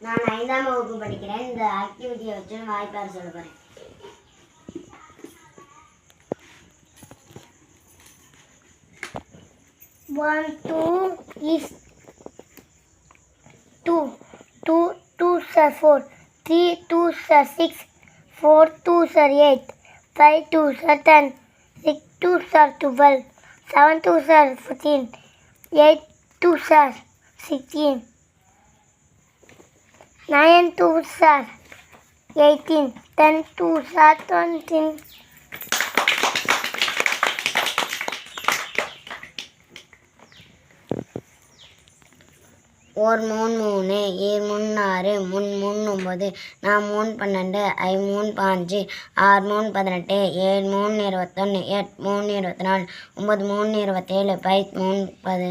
நான் ஐந்தாம் வகுப்பு படிக்கிறேன் இந்த ஆக்டிவிட்டியை வச்சு வாய்ப்பாடு சொல்ல போகிறேன் One, two is two. Two, two, sir, four. Three, two, sir, six. Four, two, sir, eight. Five, two, sir, ten. Six, two, sir, twelve. Seven, two, sir, fourteen. Eight, two, sir, sixteen. Nine, two, sir, eighteen. Ten, two, sir, twenty. ஓர் மூணு மூணு ஏ மூணு ஆறு முன் மூணு ஒம்பது நான் மூணு பன்னெண்டு ஐ மூணு பாஞ்சு ஆறு மூணு பதினெட்டு ஏழு மூணு இருபத்தொன்று எட்டு மூணு இருபத்தி நாலு ஒம்பது மூணு இருபத்தேழு பை மூணு பது